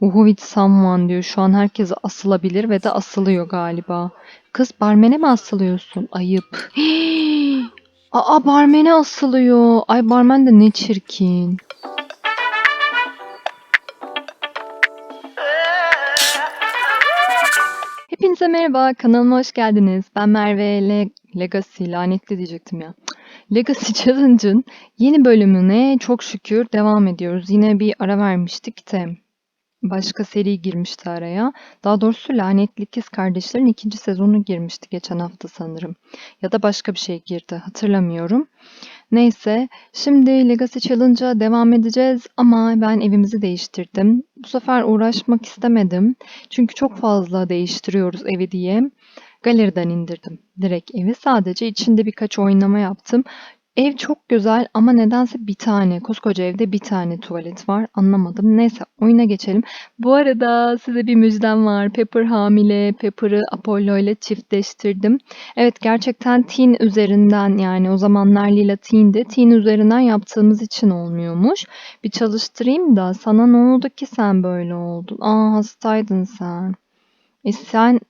Who with someone diyor. Şu an herkes asılabilir ve de asılıyor galiba. Kız barmene mi asılıyorsun? Ayıp. Aa barmene asılıyor. Ay barmen de ne çirkin. Hepinize merhaba, kanalıma hoş geldiniz. Ben Merve Le Legacy, lanetli diyecektim ya. Legacy Challenge'ın yeni bölümüne çok şükür devam ediyoruz. Yine bir ara vermiştik de başka seri girmişti araya. Daha doğrusu Lanetli İkiz Kardeşler'in ikinci sezonu girmişti geçen hafta sanırım. Ya da başka bir şey girdi, hatırlamıyorum. Neyse, şimdi Legacy Challenge'a devam edeceğiz ama ben evimizi değiştirdim. Bu sefer uğraşmak istemedim. Çünkü çok fazla değiştiriyoruz evi diye. Galeriden indirdim direkt evi. Sadece içinde birkaç oynama yaptım. Ev çok güzel ama nedense bir tane, koskoca evde bir tane tuvalet var. Anlamadım. Neyse oyuna geçelim. Bu arada size bir müjdem var. Pepper hamile. Pepper'ı Apollo ile çiftleştirdim. Evet gerçekten teen üzerinden yani o zamanlar Lila teen'di. Teen üzerinden yaptığımız için olmuyormuş. Bir çalıştırayım da sana ne oldu ki sen böyle oldun? Aa hastaydın sen. E sen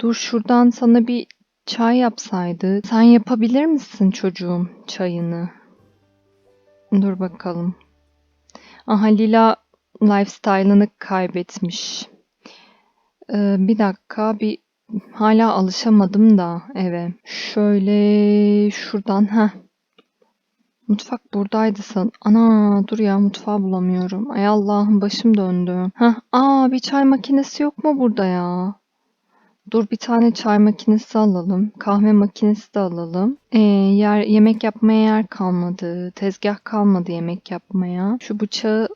dur şuradan sana bir çay yapsaydı. Sen yapabilir misin çocuğum çayını? Dur bakalım. Aha Lila lifestyle'ını kaybetmiş. Ee, bir dakika bir hala alışamadım da eve. Şöyle şuradan ha. Mutfak buradaydı san. Ana dur ya mutfağı bulamıyorum. Ay Allah'ım başım döndü. Ha, aa bir çay makinesi yok mu burada ya? Dur bir tane çay makinesi alalım. Kahve makinesi de alalım. Ee, yer yemek yapmaya yer kalmadı. Tezgah kalmadı yemek yapmaya. Şu bıçağı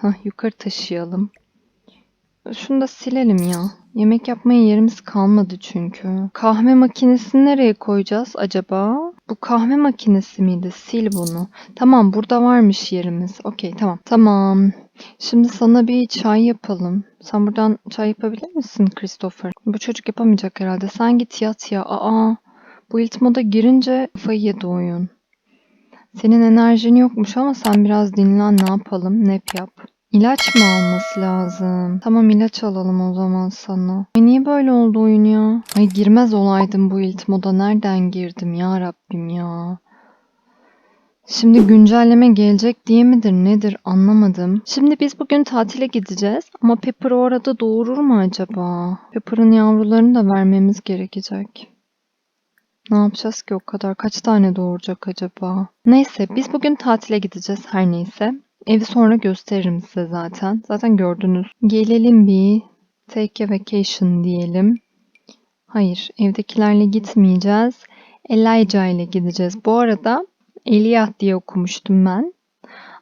hah, yukarı taşıyalım. Şunu da silelim ya. Yemek yapmaya yerimiz kalmadı çünkü. Kahve makinesini nereye koyacağız acaba? Bu kahve makinesi miydi? Sil bunu. Tamam burada varmış yerimiz. Okey tamam. Tamam. Şimdi sana bir çay yapalım. Sen buradan çay yapabilir misin Christopher? Bu çocuk yapamayacak herhalde. Sen git yat ya. Aa, bu ilk moda girince kafayı yedi oyun. Senin enerjin yokmuş ama sen biraz dinlen ne yapalım? Nap yap. İlaç mı alması lazım? Tamam ilaç alalım o zaman sana. Ay niye böyle oldu oyun ya? Ay girmez olaydım bu ilk moda. Nereden girdim ya Rabbim ya? Şimdi güncelleme gelecek diye midir nedir anlamadım. Şimdi biz bugün tatile gideceğiz ama Pepper orada doğurur mu acaba? Pepper'ın yavrularını da vermemiz gerekecek. Ne yapacağız ki o kadar? Kaç tane doğuracak acaba? Neyse biz bugün tatile gideceğiz her neyse. Evi sonra gösteririm size zaten. Zaten gördünüz. Gelelim bir take a vacation diyelim. Hayır evdekilerle gitmeyeceğiz. Elijah ile gideceğiz. Bu arada Eliah diye okumuştum ben.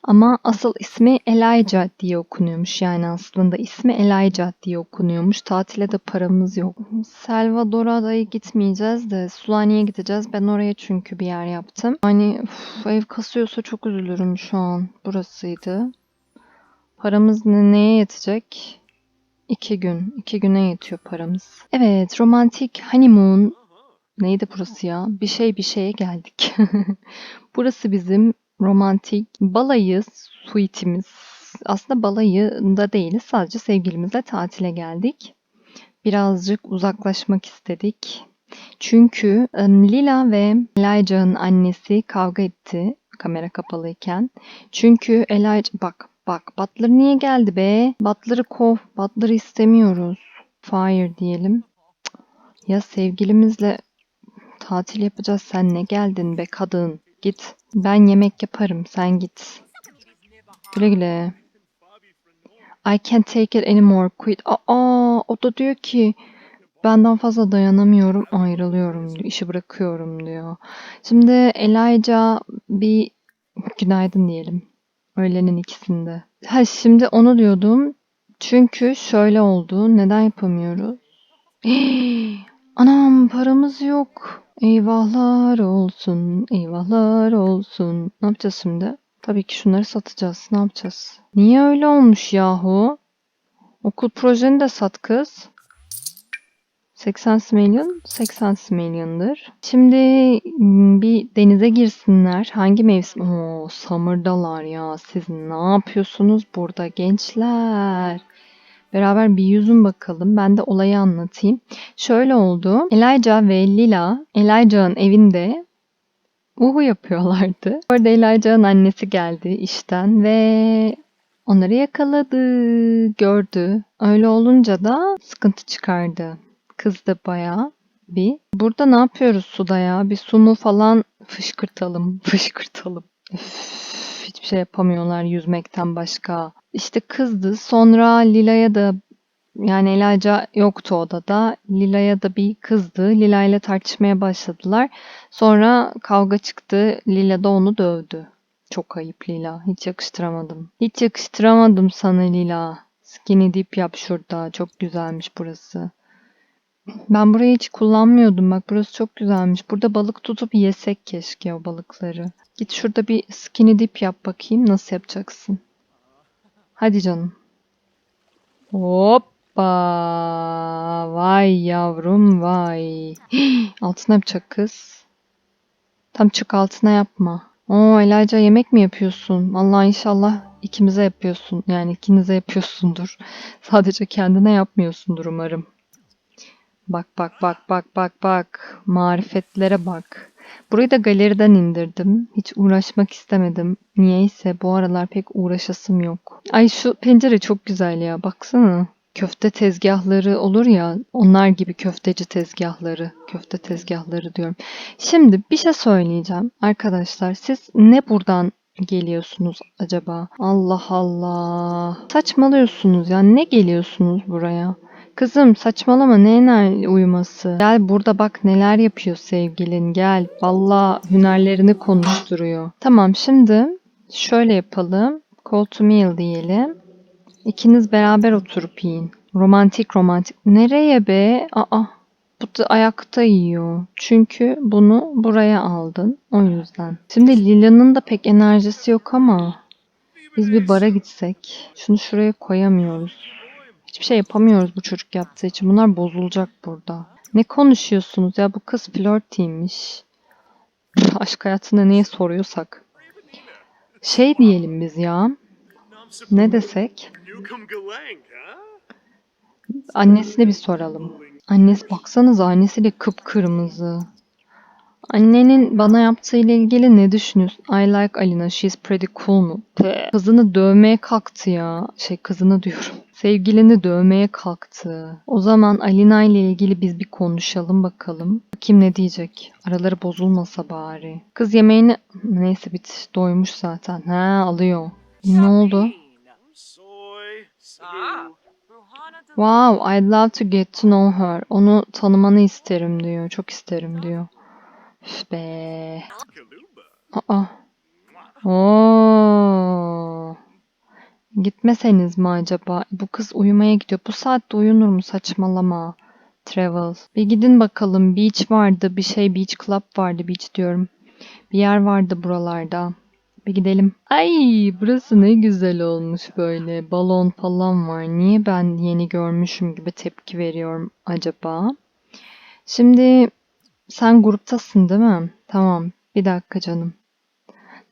Ama asıl ismi Elijah diye okunuyormuş. Yani aslında ismi Elijah diye okunuyormuş. Tatile de paramız yok. Salvador'a gitmeyeceğiz de Sulani'ye gideceğiz. Ben oraya çünkü bir yer yaptım. Hani uf, ev kasıyorsa çok üzülürüm şu an. Burasıydı. Paramız ne, neye yetecek? İki gün. İki güne yetiyor paramız. Evet, romantik honeymoon Neydi burası ya? Bir şey bir şeye geldik. burası bizim romantik balayı suitimiz. Aslında balayında değiliz. Sadece sevgilimizle tatile geldik. Birazcık uzaklaşmak istedik. Çünkü Lila ve Elijah'ın annesi kavga etti kamera kapalıyken. Çünkü Elijah bak bak Butler niye geldi be? Butler'ı kov. Butler'ı istemiyoruz. Fire diyelim. Ya sevgilimizle tatil yapacağız sen ne geldin be kadın. Git. Ben yemek yaparım sen git. Güle güle. I can't take it anymore. Quit. Aa, o da diyor ki benden fazla dayanamıyorum ayrılıyorum diyor. İşi bırakıyorum diyor. Şimdi Elijah bir günaydın diyelim. Öğlenin ikisinde. Ha şimdi onu diyordum. Çünkü şöyle oldu. Neden yapamıyoruz? Anam paramız yok. Eyvahlar olsun, eyvahlar olsun. Ne yapacağız şimdi? Tabii ki şunları satacağız. Ne yapacağız? Niye öyle olmuş yahu? Okul projeni de sat kız. 80 milyon 80 milyondur. Şimdi bir denize girsinler. Hangi mevsim? Oo, summer'dalar ya. Siz ne yapıyorsunuz burada gençler? Beraber bir yüzün bakalım. Ben de olayı anlatayım. Şöyle oldu. Elijah ve Lila Elijah'ın evinde uhu yapıyorlardı. Orada Elijah'ın annesi geldi işten ve onları yakaladı, gördü. Öyle olunca da sıkıntı çıkardı. Kızdı bayağı bir. Burada ne yapıyoruz suda ya? Bir su mu falan fışkırtalım, fışkırtalım. Üf, hiçbir şey yapamıyorlar yüzmekten başka. İşte kızdı. Sonra Lila'ya da yani Elijah yoktu odada. Lila'ya da bir kızdı. Lila ile tartışmaya başladılar. Sonra kavga çıktı. Lila da onu dövdü. Çok ayıp Lila. Hiç yakıştıramadım. Hiç yakıştıramadım sana Lila. Skinny dip yap şurada. Çok güzelmiş burası. Ben burayı hiç kullanmıyordum. Bak burası çok güzelmiş. Burada balık tutup yesek keşke o balıkları. Git şurada bir skinny dip yap bakayım. Nasıl yapacaksın? Hadi canım. Hoppa. Vay yavrum vay. Altına yapacak kız. Tam çık altına yapma. Oo Elijah yemek mi yapıyorsun? Allah inşallah ikimize yapıyorsun. Yani ikinize yapıyorsundur. Sadece kendine yapmıyorsundur umarım. Bak bak bak bak bak bak. Marifetlere bak. Burayı da galeriden indirdim. Hiç uğraşmak istemedim. Niyeyse bu aralar pek uğraşasım yok. Ay şu pencere çok güzel ya. Baksana. Köfte tezgahları olur ya. Onlar gibi köfteci tezgahları. Köfte tezgahları diyorum. Şimdi bir şey söyleyeceğim. Arkadaşlar siz ne buradan geliyorsunuz acaba? Allah Allah. Saçmalıyorsunuz ya. Ne geliyorsunuz buraya? Kızım saçmalama ne ne uyuması. Gel burada bak neler yapıyor sevgilin gel. Valla hünerlerini konuşturuyor. Tamam şimdi şöyle yapalım. Call to meal diyelim. İkiniz beraber oturup yiyin. Romantik romantik. Nereye be? Aa bu da ayakta yiyor. Çünkü bunu buraya aldın. O yüzden. Şimdi Lila'nın da pek enerjisi yok ama biz bir bara gitsek. Şunu şuraya koyamıyoruz. Hiçbir şey yapamıyoruz bu çocuk yaptığı için. Bunlar bozulacak burada. Ne konuşuyorsunuz ya? Bu kız flörtiymiş. Aşk hayatında niye soruyorsak. Şey diyelim biz ya. Ne desek? Annesine bir soralım. Annesi baksanıza annesi de kıpkırmızı. Annenin bana yaptığı ile ilgili ne düşünüyorsun? I like Alina. She's pretty cool mu? Kızını dövmeye kalktı ya. Şey kızını diyorum. Sevgilini dövmeye kalktı. O zaman Alina ile ilgili biz bir konuşalım bakalım. Kim ne diyecek? Araları bozulmasa bari. Kız yemeğini... Neyse bit doymuş zaten. Ha alıyor. Ne oldu? Wow, I'd love to get to know her. Onu tanımanı isterim diyor. Çok isterim diyor. Üf be. Aa. Oo. Gitmeseniz mi acaba? Bu kız uyumaya gidiyor. Bu saatte uyunur mu? Saçmalama. Travel. Bir gidin bakalım. Beach vardı. Bir şey beach club vardı. Beach diyorum. Bir yer vardı buralarda. Bir gidelim. Ay burası ne güzel olmuş böyle. Balon falan var. Niye ben yeni görmüşüm gibi tepki veriyorum acaba? Şimdi sen gruptasın değil mi? Tamam. Bir dakika canım.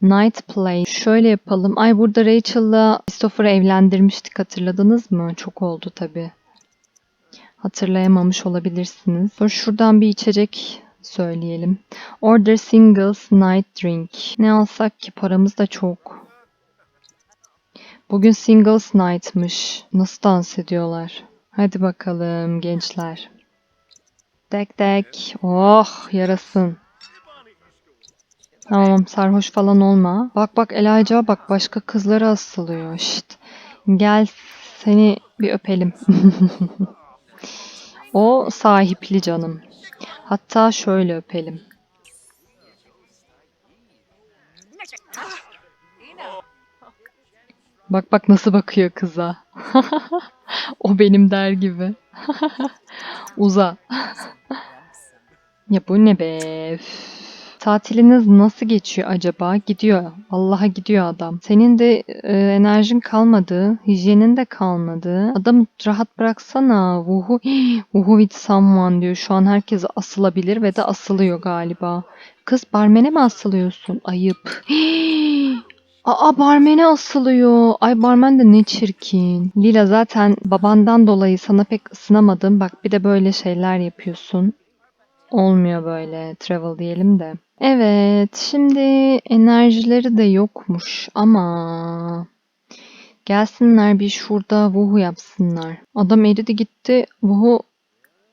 Night Play. Şöyle yapalım. Ay burada Rachel'la Christopher'ı evlendirmiştik hatırladınız mı? Çok oldu tabii. Hatırlayamamış olabilirsiniz. Sonra şuradan bir içecek söyleyelim. Order singles night drink. Ne alsak ki paramız da çok. Bugün singles night'mış. Nasıl dans ediyorlar? Hadi bakalım gençler. Dek dek. Oh yarasın. Tamam sarhoş falan olma. Bak bak Elijah bak başka kızlara asılıyor. Şşt. Gel seni bir öpelim. o sahipli canım. Hatta şöyle öpelim. Bak bak nasıl bakıyor kıza. o benim der gibi. Uza. ya bu ne be? Üf. Tatiliniz nasıl geçiyor acaba? Gidiyor. Vallahi gidiyor adam. Senin de e, enerjin kalmadı. Hijyenin de kalmadı. Adamı rahat bıraksana. Wuhu, wuhu with someone diyor. Şu an herkes asılabilir ve de asılıyor galiba. Kız barmene mi asılıyorsun? Ayıp. Aa barmene asılıyor. Ay barmen de ne çirkin. Lila zaten babandan dolayı sana pek ısınamadım. Bak bir de böyle şeyler yapıyorsun. Olmuyor böyle travel diyelim de. Evet, şimdi enerjileri de yokmuş ama gelsinler bir şurada vuhu yapsınlar. Adam eridi gitti. Vuhu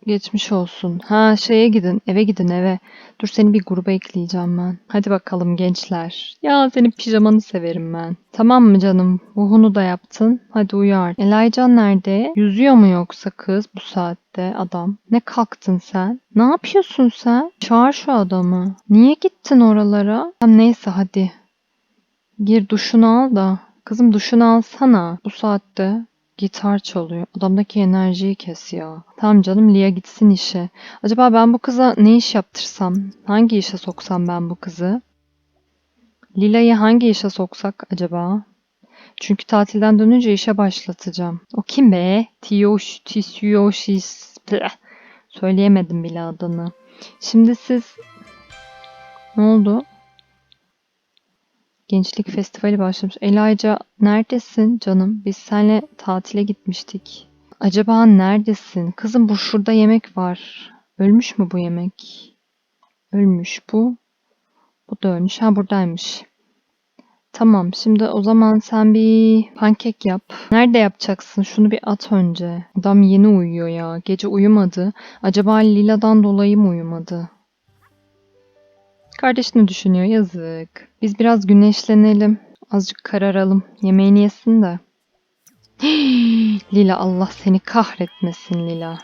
geçmiş olsun. Ha şeye gidin, eve gidin eve. Dur seni bir gruba ekleyeceğim ben. Hadi bakalım gençler. Ya senin pijamanı severim ben. Tamam mı canım? Vuhunu da yaptın. Hadi uyar. Elaycan nerede? Yüzüyor mu yoksa kız bu saatte adam? Ne kalktın sen? Ne yapıyorsun sen? Çağır şu adamı. Niye gittin oralara? Tamam neyse hadi. Gir duşunu al da. Kızım duşunu alsana. Bu saatte gitar çalıyor. Adamdaki enerjiyi kes ya. Tamam canım Lia gitsin işe. Acaba ben bu kıza ne iş yaptırsam? Hangi işe soksam ben bu kızı? Lila'yı hangi işe soksak acaba? Çünkü tatilden dönünce işe başlatacağım. O kim be? Tiyoş, Tisyoşis. Söyleyemedim bile adını. Şimdi siz... Ne oldu? Gençlik Festivali başlamış. Elayca neredesin canım? Biz seninle tatile gitmiştik. Acaba neredesin? Kızım bu şurada yemek var. Ölmüş mü bu yemek? Ölmüş bu. Bu da ölmüş. Ha buradaymış. Tamam şimdi o zaman sen bir pankek yap. Nerede yapacaksın? Şunu bir at önce. Adam yeni uyuyor ya. Gece uyumadı. Acaba Lila'dan dolayı mı uyumadı? Kardeşini düşünüyor yazık. Biz biraz güneşlenelim. Azıcık kararalım. Yemeğini yesin de. Lila Allah seni kahretmesin Lila.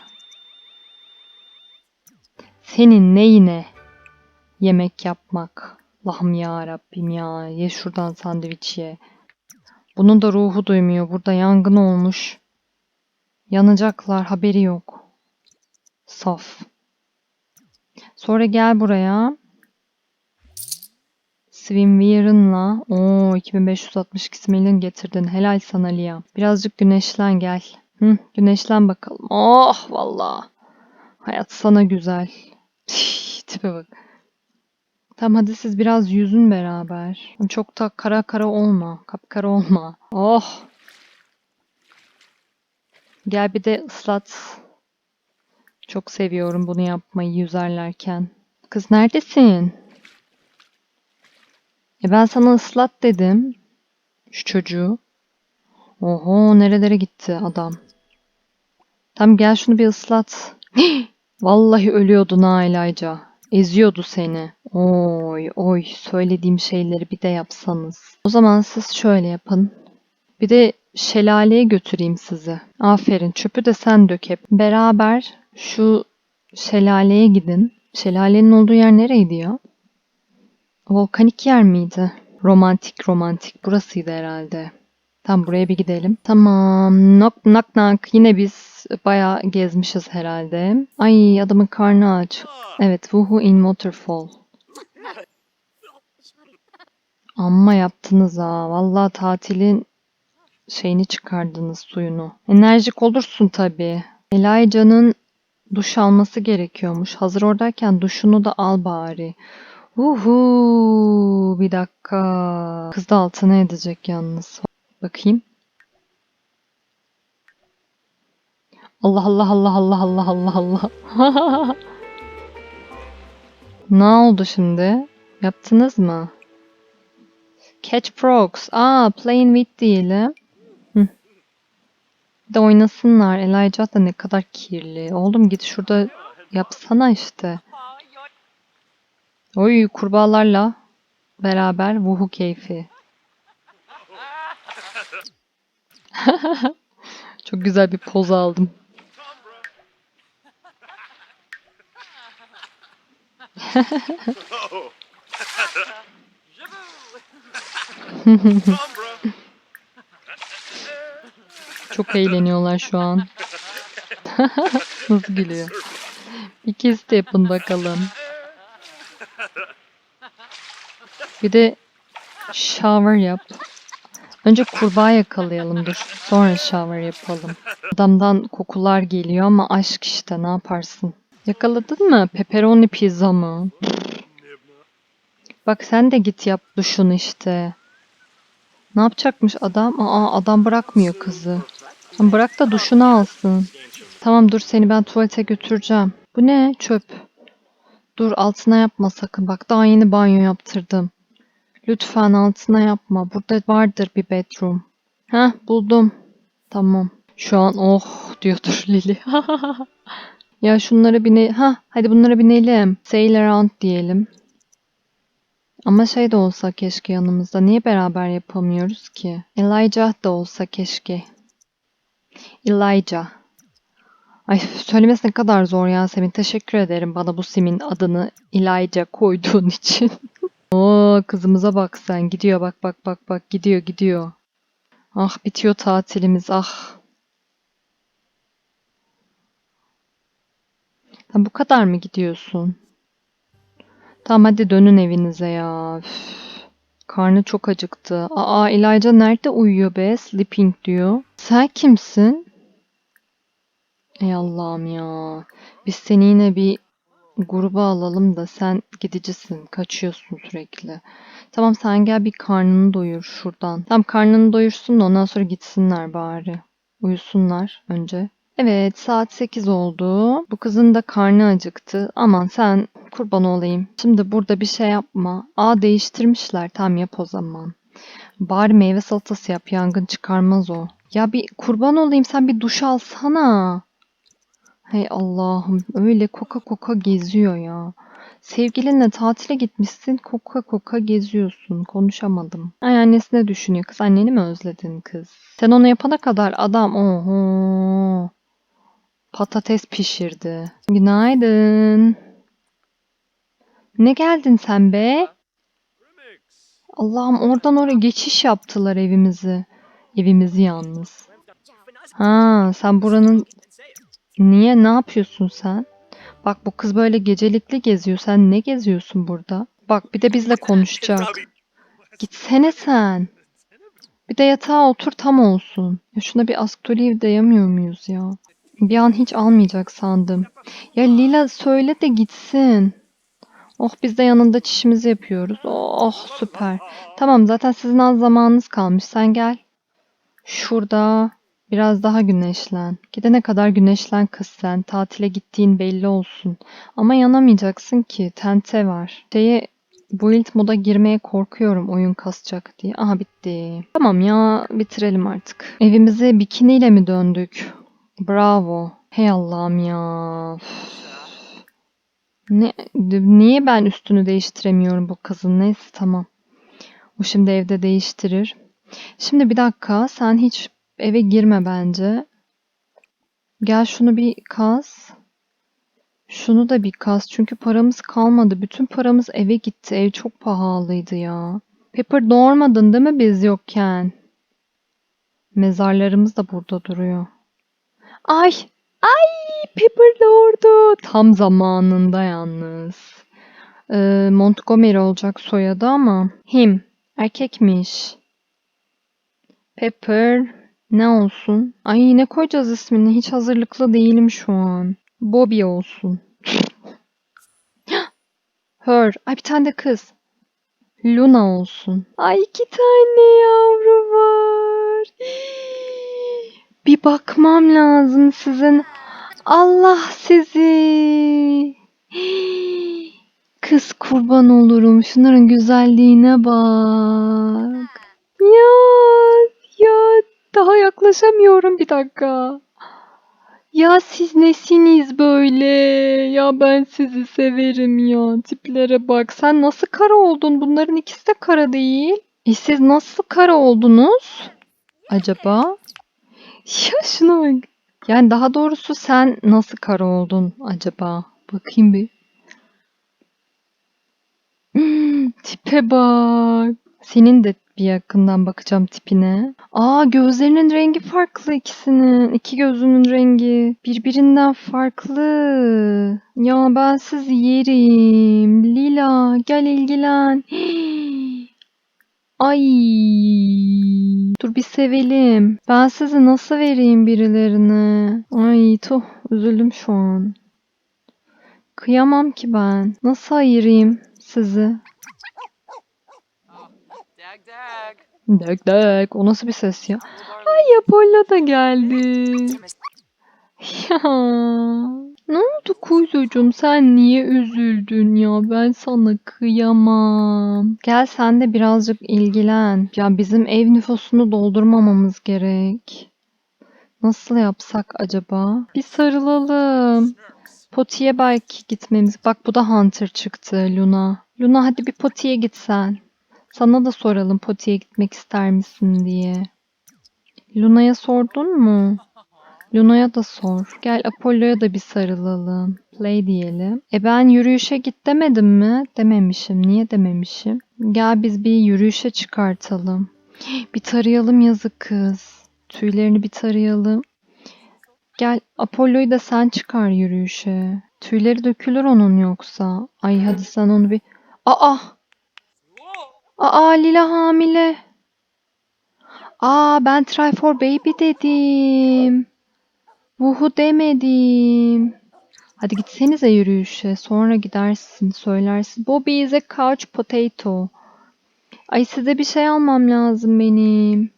Senin neyine yemek yapmak? Allah'ım ya Rabbim ya. Ye şuradan sandviç ye. Bunun da ruhu duymuyor. Burada yangın olmuş. Yanacaklar. Haberi yok. Saf. Sonra gel buraya. Swimwear'ınla o 2562 smelin getirdin. Helal sana Lia. Birazcık güneşlen gel. Hı, güneşlen bakalım. Oh valla. Hayat sana güzel. Tipe bak. Tamam hadi siz biraz yüzün beraber. Çok da kara kara olma. Kapkara olma. Oh. Gel bir de ıslat. Çok seviyorum bunu yapmayı yüzerlerken. Kız neredesin? E ben sana ıslat dedim. Şu çocuğu. Oho nerelere gitti adam. Tam gel şunu bir ıslat. Vallahi ölüyordun ha. Eziyordu seni. Oy oy söylediğim şeyleri bir de yapsanız. O zaman siz şöyle yapın. Bir de şelaleye götüreyim sizi. Aferin çöpü de sen dök hep. Beraber şu şelaleye gidin. Şelalenin olduğu yer nereydi ya? Volkanik yer miydi? Romantik romantik. Burasıydı herhalde. Tam buraya bir gidelim. Tamam. Knock knock knock. Yine biz bayağı gezmişiz herhalde. Ay adamın karnı aç. Evet. Woohoo in Waterfall. Amma yaptınız ha. Vallahi tatilin şeyini çıkardınız suyunu. Enerjik olursun tabii. Elijah'nın duş alması gerekiyormuş. Hazır oradayken duşunu da al bari. Uhu, bir dakika. Kız da altına edecek yalnız. Bakayım. Allah Allah Allah Allah Allah Allah Allah. ne oldu şimdi? Yaptınız mı? Catch frogs. Aa, playing with he? Hı. Bir de oynasınlar. Elijah da ne kadar kirli. Oğlum git şurada yapsana işte. Oy kurbağalarla beraber vuhu keyfi. Çok güzel bir poz aldım. Çok eğleniyorlar şu an. Nasıl gülüyor? İkisi de yapın bakalım. Bir de shower yap. Önce kurbağa yakalayalım dur. Sonra shower yapalım. Adamdan kokular geliyor ama aşk işte ne yaparsın? Yakaladın mı? Pepperoni pizza mı? Bak sen de git yap duşunu işte. Ne yapacakmış adam? Aa adam bırakmıyor kızı. Bırak da duşunu alsın. Tamam dur seni ben tuvalete götüreceğim. Bu ne? Çöp. Dur altına yapma sakın. Bak daha yeni banyo yaptırdım. Lütfen altına yapma. Burada vardır bir bedroom. Heh buldum. Tamam. Şu an oh diyordur Lili. ya şunlara bine... Ha hadi bunlara binelim. Sail around diyelim. Ama şey de olsa keşke yanımızda. Niye beraber yapamıyoruz ki? Elijah da olsa keşke. Elijah. Ay söylemesi ne kadar zor Yasemin. Teşekkür ederim bana bu simin adını Elijah koyduğun için. Oo kızımıza bak sen. Gidiyor bak bak bak bak. Gidiyor gidiyor. Ah bitiyor tatilimiz ah. Sen bu kadar mı gidiyorsun? Tamam hadi dönün evinize ya. Üf. Karnı çok acıktı. Aa Elijah nerede uyuyor be? Sleeping diyor. Sen kimsin? Ey Allah'ım ya. Biz seni yine bir gruba alalım da sen gidicisin. Kaçıyorsun sürekli. Tamam sen gel bir karnını doyur şuradan. Tamam karnını doyursun da ondan sonra gitsinler bari. Uyusunlar önce. Evet saat 8 oldu. Bu kızın da karnı acıktı. Aman sen kurban olayım. Şimdi burada bir şey yapma. Aa değiştirmişler. Tamam yap o zaman. Bari meyve salatası yap. Yangın çıkarmaz o. Ya bir kurban olayım sen bir duş alsana. Hey Allah'ım öyle koka koka geziyor ya. Sevgilinle tatile gitmişsin koka koka geziyorsun. Konuşamadım. Ay annesi ne düşünüyor kız? Anneni mi özledin kız? Sen onu yapana kadar adam oho patates pişirdi. Günaydın. Ne geldin sen be? Allah'ım oradan oraya geçiş yaptılar evimizi. Evimizi yalnız. Ha sen buranın niye ne yapıyorsun sen? Bak bu kız böyle gecelikli geziyor. Sen ne geziyorsun burada? Bak bir de bizle konuşacak. Gitsene sen. Bir de yatağa otur tam olsun. Ya şuna bir ask to leave dayamıyor muyuz ya? Bir an hiç almayacak sandım. Ya Lila söyle de gitsin. Oh biz de yanında çişimizi yapıyoruz. Oh süper. Tamam zaten sizin az zamanınız kalmış. Sen gel. Şurada biraz daha güneşlen. Gidene kadar güneşlen kız sen. Tatile gittiğin belli olsun. Ama yanamayacaksın ki. Tente var. Şeye build moda girmeye korkuyorum oyun kasacak diye. Aha bitti. Tamam ya bitirelim artık. Evimize bikiniyle mi döndük? Bravo. Hey Allah'ım ya. Ne, niye ben üstünü değiştiremiyorum bu kızın? Neyse tamam. O şimdi evde değiştirir. Şimdi bir dakika. Sen hiç eve girme bence. Gel şunu bir kaz. Şunu da bir kaz. Çünkü paramız kalmadı. Bütün paramız eve gitti. Ev çok pahalıydı ya. Pepper doğurmadın değil mi biz yokken? Mezarlarımız da burada duruyor. Ay! Ay! Pepper doğurdu. Tam zamanında yalnız. Ee, Montgomery olacak soyadı ama. Him. Erkekmiş. Pepper. Ne olsun? Ay ne koyacağız ismini? Hiç hazırlıklı değilim şu an. Bobby olsun. Her. Ay bir tane de kız. Luna olsun. Ay iki tane yavru var. Bir bakmam lazım sizin. Allah sizi. Kız kurban olurum. Şunların güzelliğine bak. Ya ya daha yaklaşamıyorum bir dakika. Ya siz nesiniz böyle? Ya ben sizi severim ya. Tiplere bak. Sen nasıl kara oldun? Bunların ikisi de kara değil. E siz nasıl kara oldunuz? Acaba? Ya şuna bak. Yani daha doğrusu sen nasıl kara oldun acaba? Bakayım bir. Hmm, tipe bak. Senin de bir yakından bakacağım tipine. Aa gözlerinin rengi farklı ikisinin. İki gözünün rengi birbirinden farklı. Ya ben sizi yerim. Lila gel ilgilen. Ay. Dur bir sevelim. Ben sizi nasıl vereyim birilerine? Ay tuh üzüldüm şu an. Kıyamam ki ben. Nasıl ayırayım sizi? Dök dök. O nasıl bir ses ya? Ay Apollo da geldi. Ya. Ne oldu kuyucuğum? Sen niye üzüldün ya? Ben sana kıyamam. Gel sen de birazcık ilgilen. Ya bizim ev nüfusunu doldurmamamız gerek. Nasıl yapsak acaba? Bir sarılalım. Potiye belki gitmemiz. Bak bu da Hunter çıktı Luna. Luna hadi bir Potiye gitsen. Sana da soralım Potiye gitmek ister misin diye. Luna'ya sordun mu? Luna'ya da sor. Gel Apollo'ya da bir sarılalım. Play diyelim. E ben yürüyüşe git demedim mi? Dememişim. Niye dememişim? Gel biz bir yürüyüşe çıkartalım. Bir tarayalım yazık kız. Tüylerini bir tarayalım. Gel Apollo'yu da sen çıkar yürüyüşe. Tüyleri dökülür onun yoksa. Ay hadi sen onu bir... Aa! Aa Lila hamile. Aa ben try for baby dedim. Vuhu demedim. Hadi gitsenize yürüyüşe. Sonra gidersin, söylersin. Bobby is a couch potato. Ay size bir şey almam lazım benim.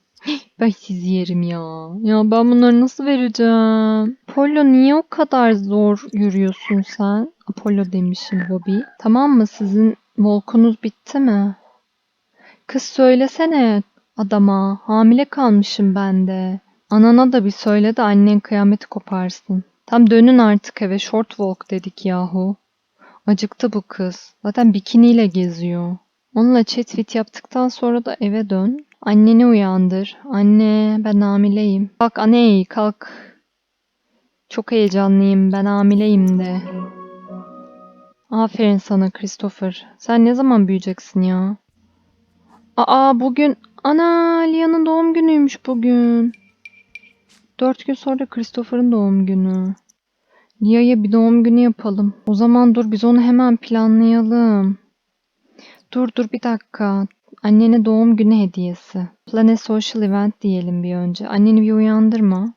Ben sizi yerim ya. Ya ben bunları nasıl vereceğim? Apollo niye o kadar zor yürüyorsun sen? Apollo demişim Bobby. Tamam mı? Sizin volkunuz bitti mi? Kız söylesene adama. Hamile kalmışım ben de. Anana da bir söyle de annen kıyameti koparsın. Tam dönün artık eve short walk dedik yahu. Acıktı bu kız. Zaten bikiniyle geziyor. Onunla chat fit yaptıktan sonra da eve dön. Anneni uyandır. Anne ben hamileyim. Kalk aney kalk. Çok heyecanlıyım ben hamileyim de. Aferin sana Christopher. Sen ne zaman büyüyeceksin ya? Aa bugün ana Lia'nın doğum günüymüş bugün. Dört gün sonra Christopher'ın doğum günü. Lia'ya bir doğum günü yapalım. O zaman dur biz onu hemen planlayalım. Dur dur bir dakika. Annene doğum günü hediyesi. Plan a social event diyelim bir önce. Anneni bir uyandırma.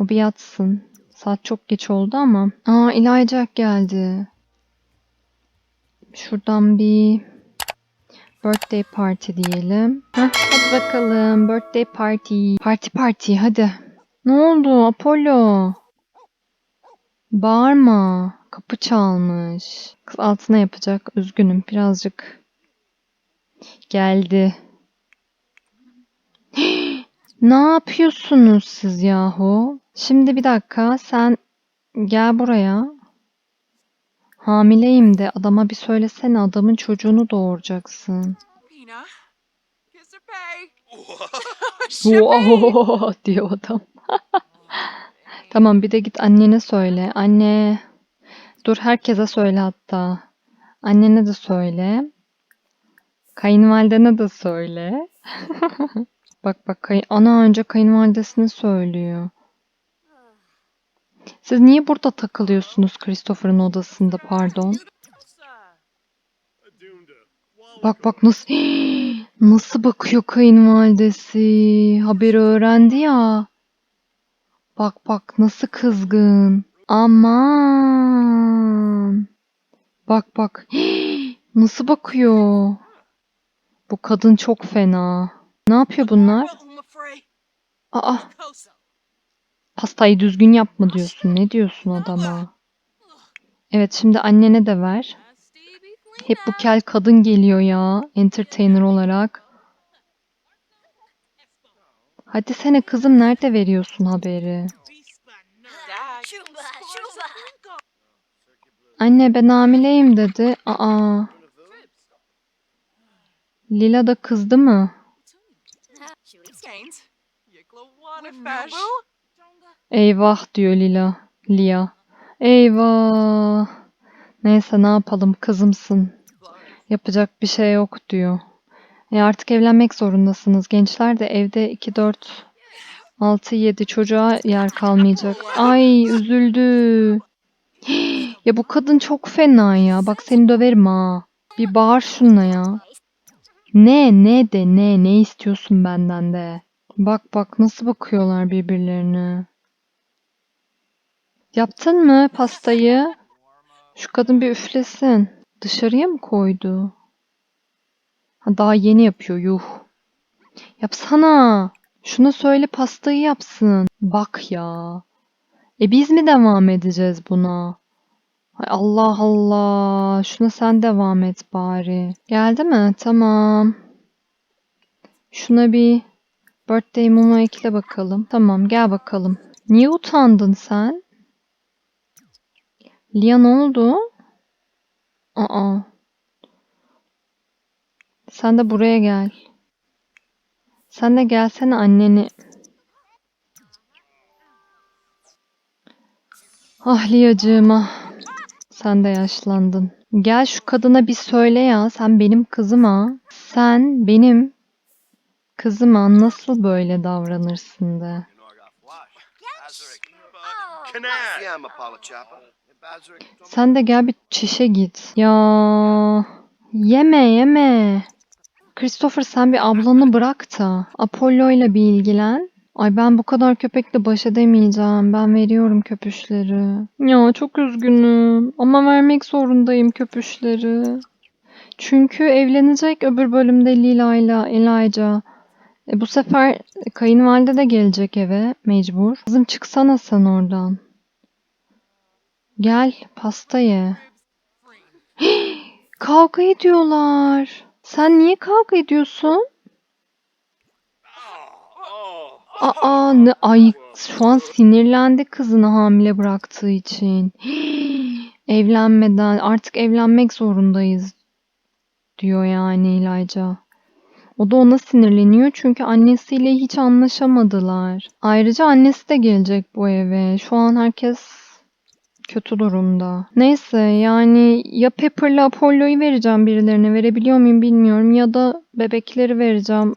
O bir yatsın. Saat çok geç oldu ama. Aa Elijah geldi. Şuradan bir birthday party diyelim. Heh, hadi bakalım. Birthday party. Party party hadi. Ne oldu Apollo? Bağırma. Kapı çalmış. Kız altına yapacak. Üzgünüm birazcık. Geldi. ne yapıyorsunuz siz yahu? Şimdi bir dakika sen gel buraya. Hamileyim de adama bir söylesene adamın çocuğunu doğuracaksın. Wow diyor adam. Tamam bir de git annene söyle. Anne. Dur herkese söyle hatta. Annene de söyle. Kayınvalidene de söyle. bak bak kay ana önce kayınvalidesine söylüyor. Siz niye burada takılıyorsunuz Christopher'ın odasında pardon? Bak bak nasıl nasıl bakıyor kayınvalidesi. Haberi öğrendi ya. Bak bak nasıl kızgın. Aman. Bak bak. Nasıl bakıyor. Bu kadın çok fena. Ne yapıyor bunlar? Aa pastayı düzgün yapma diyorsun. Ne diyorsun adama? Evet şimdi annene de ver. Hep bu kel kadın geliyor ya entertainer olarak. Hadi sene kızım nerede veriyorsun haberi? Anne ben hamileyim dedi. Aa. Lila da kızdı mı? Eyvah diyor Lila. Lia. Eyvah. Neyse ne yapalım kızımsın. Yapacak bir şey yok diyor. E artık evlenmek zorundasınız. Gençler de evde 2 4 6 7 çocuğa yer kalmayacak. Ay üzüldü. Ya bu kadın çok fena ya. Bak seni döverim ha. Bir bağır şuna ya. Ne ne de ne ne istiyorsun benden de. Bak bak nasıl bakıyorlar birbirlerine. Yaptın mı pastayı? Şu kadın bir üflesin. Dışarıya mı koydu? Ha, daha yeni yapıyor yuh. Yapsana. Şuna söyle pastayı yapsın. Bak ya. E biz mi devam edeceğiz buna? Ay Allah Allah. Şuna sen devam et bari. Geldi mi? Tamam. Şuna bir birthday mumu ekle bakalım. Tamam gel bakalım. Niye utandın sen? Lia ne oldu? Aa. Sen de buraya gel. Sen de gelsene anneni. Ah Lia'cığım ah. Sen de yaşlandın. Gel şu kadına bir söyle ya. Sen benim kızıma. Sen benim kızıma nasıl böyle davranırsın de. Sen de gel bir çişe git. Ya yeme yeme. Christopher sen bir ablanı bırak da Apollo ile bir ilgilen. Ay ben bu kadar köpekle baş edemeyeceğim. Ben veriyorum köpüşleri. Ya çok üzgünüm ama vermek zorundayım köpüşleri. Çünkü evlenecek öbür bölümde Lila ile Elijah. E bu sefer kayınvalide de gelecek eve mecbur. Kızım çıksana sen oradan. Gel pasta ye. Kavga ediyorlar. Sen niye kavga ediyorsun? Aa ne ay şu an sinirlendi kızını hamile bıraktığı için. Evlenmeden artık evlenmek zorundayız diyor yani İlayca. O da ona sinirleniyor çünkü annesiyle hiç anlaşamadılar. Ayrıca annesi de gelecek bu eve. Şu an herkes kötü durumda. Neyse yani ya Pepper'la Apollo'yu vereceğim birilerine verebiliyor muyum bilmiyorum ya da bebekleri vereceğim.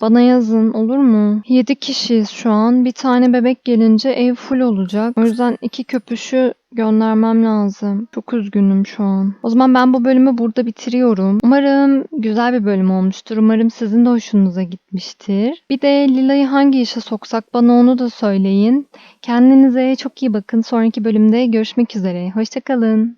Bana yazın olur mu? 7 kişiyiz şu an. Bir tane bebek gelince ev full olacak. O yüzden iki köpüşü göndermem lazım. Çok üzgünüm şu an. O zaman ben bu bölümü burada bitiriyorum. Umarım güzel bir bölüm olmuştur. Umarım sizin de hoşunuza gitmiştir. Bir de Lila'yı hangi işe soksak bana onu da söyleyin. Kendinize çok iyi bakın. Sonraki bölümde görüşmek üzere. Hoşçakalın.